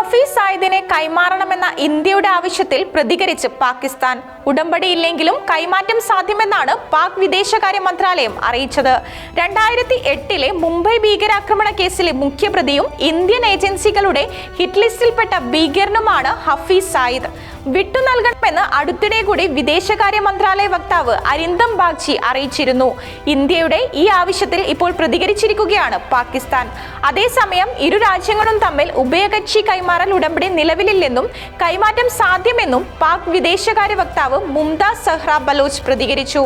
ഹഫീസ് സായിദിനെ കൈമാറണമെന്ന ഇന്ത്യയുടെ ആവശ്യത്തിൽ പ്രതികരിച്ച് പാകിസ്ഥാൻ. ഉടമ്പടിയില്ലെങ്കിലും കൈമാറ്റം സാധ്യമെന്നാണ് പാക് വിദേശകാര്യ മന്ത്രാലയം അറിയിച്ചത്. രണ്ടായിരത്തി എട്ടിലെ മുംബൈ ഭീകരാക്രമണ കേസിലെ മുഖ്യപ്രതിയും ഇന്ത്യൻ ഏജൻസികളുടെ ഹിറ്റ് ലിസ്റ്റിൽപ്പെട്ട ഭീകരനുമാണ് ഹഫീസ് സായിദ്. വിട്ടു നൽകണമെന്ന് അടുത്തിടെ കൂടി വിദേശകാര്യ മന്ത്രാലയ വക്താവ് അരിന്ദം ബാഗ്ചി അറിയിച്ചിരുന്നു. ഇന്ത്യയുടെ ഈ ആവശ്യത്തിൽ ഇപ്പോൾ പ്രതികരിച്ചിരിക്കുകയാണ് പാകിസ്ഥാൻ. അതേസമയം ഇരു രാജ്യങ്ങളും തമ്മിൽ ഉഭയകക്ഷി കൈമാറൽ ഉടമ്പടി നിലവിലില്ലെന്നും കൈമാറ്റം സാധ്യമെന്നും പാക് വിദേശകാര്യ വക്താവ് മുംതാസ് സഹ്റ ബലോച്ച് പ്രതികരിച്ചു.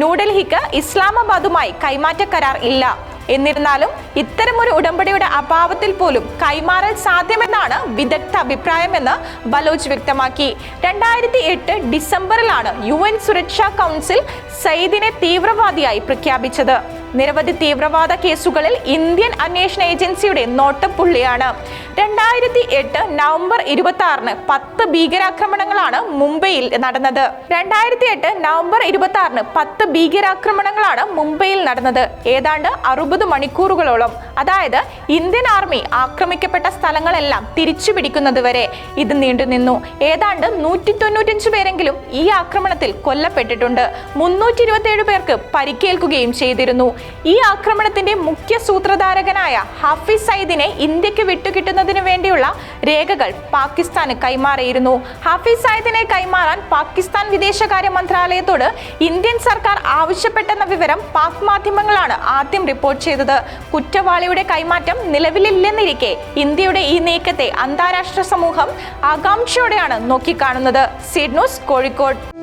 ന്യൂഡൽഹിക്ക് ഇസ്ലാമാബാദുമായി കൈമാറ്റ കരാർ ഇല്ല. എന്നിരുന്നാലും ഇത്തരമൊരു ഉടമ്പടിയുടെ അഭാവത്തിൽ പോലും കൈമാറൽ സാധ്യമെന്നാണ് വിദഗ്ധ അഭിപ്രായമെന്ന് ബലോച്ച് വ്യക്തമാക്കി. രണ്ടായിരത്തി എട്ട് ഡിസംബറിലാണ് യു എൻ സുരക്ഷാ കൗൺസിൽ സയ്യിദിനെ തീവ്രവാദിയായി പ്രഖ്യാപിച്ചത്. നിരവധി തീവ്രവാദ കേസുകളിൽ ഇന്ത്യൻ അന്വേഷണ ഏജൻസിയുടെ നോട്ടപ്പുള്ളിയാണ് രണ്ടായിരത്തി എട്ട് നവംബർ ഇരുപത്തി ആറിന് പത്ത് ഭീകരാക്രമണങ്ങളാണ് മുംബൈയിൽ നടന്നത്. രണ്ടായിരത്തി എട്ട് നവംബർ ഇരുപത്തി ആറിന് പത്ത് ഭീകരാക്രമണങ്ങളാണ് മുംബൈയിൽ നടന്നത്. ഏതാണ്ട് അറുപത് മണിക്കൂറുകളോളം. അതായത് ഇന്ത്യൻ ആർമി ആക്രമിക്കപ്പെട്ട സ്ഥലങ്ങളെല്ലാം തിരിച്ചു പിടിക്കുന്നത് വരെ ഇത് നീണ്ടുനിന്നു ഏതാണ്ട് നൂറ്റി തൊണ്ണൂറ്റഞ്ച് പേരെങ്കിലും ഈ ആക്രമണത്തിൽ കൊല്ലപ്പെട്ടിട്ടുണ്ട്. മുന്നൂറ്റി ഇരുപത്തിയേഴ് പേർക്ക് പരിക്കേൽക്കുകയും ചെയ്തിരുന്നു. ഈ ആക്രമണത്തിന്റെ മുഖ്യ സൂത്രധാരകനായ ഹഫീസ് സയ്യിദിനെ ഇന്ത്യയ്ക്ക് വിട്ടുകിട്ടുന്നതിന് വേണ്ടിയുള്ള രേഖകൾ പാകിസ്ഥാന് കൈമാറിയിരുന്നു. ഹഫീസ് സയ്യിദിനെ കൈമാറാൻ പാകിസ്ഥാൻ വിദേശകാര്യ മന്ത്രാലയത്തോട് ഇന്ത്യൻ സർക്കാർ ആവശ്യപ്പെട്ടെന്ന വിവരം പാക് മാധ്യമങ്ങളാണ് ആദ്യം റിപ്പോർട്ട് ചെയ്തത്. കുറ്റവാളിയുടെ കൈമാറ്റം നിലവിലില്ലെന്നിരിക്കെ ഇന്ത്യയുടെ ഈ നീക്കത്തെ അന്താരാഷ്ട്ര സമൂഹം ആകാംക്ഷയോടെയാണ് നോക്കിക്കാണുന്നത്. Seed news Kozhikode.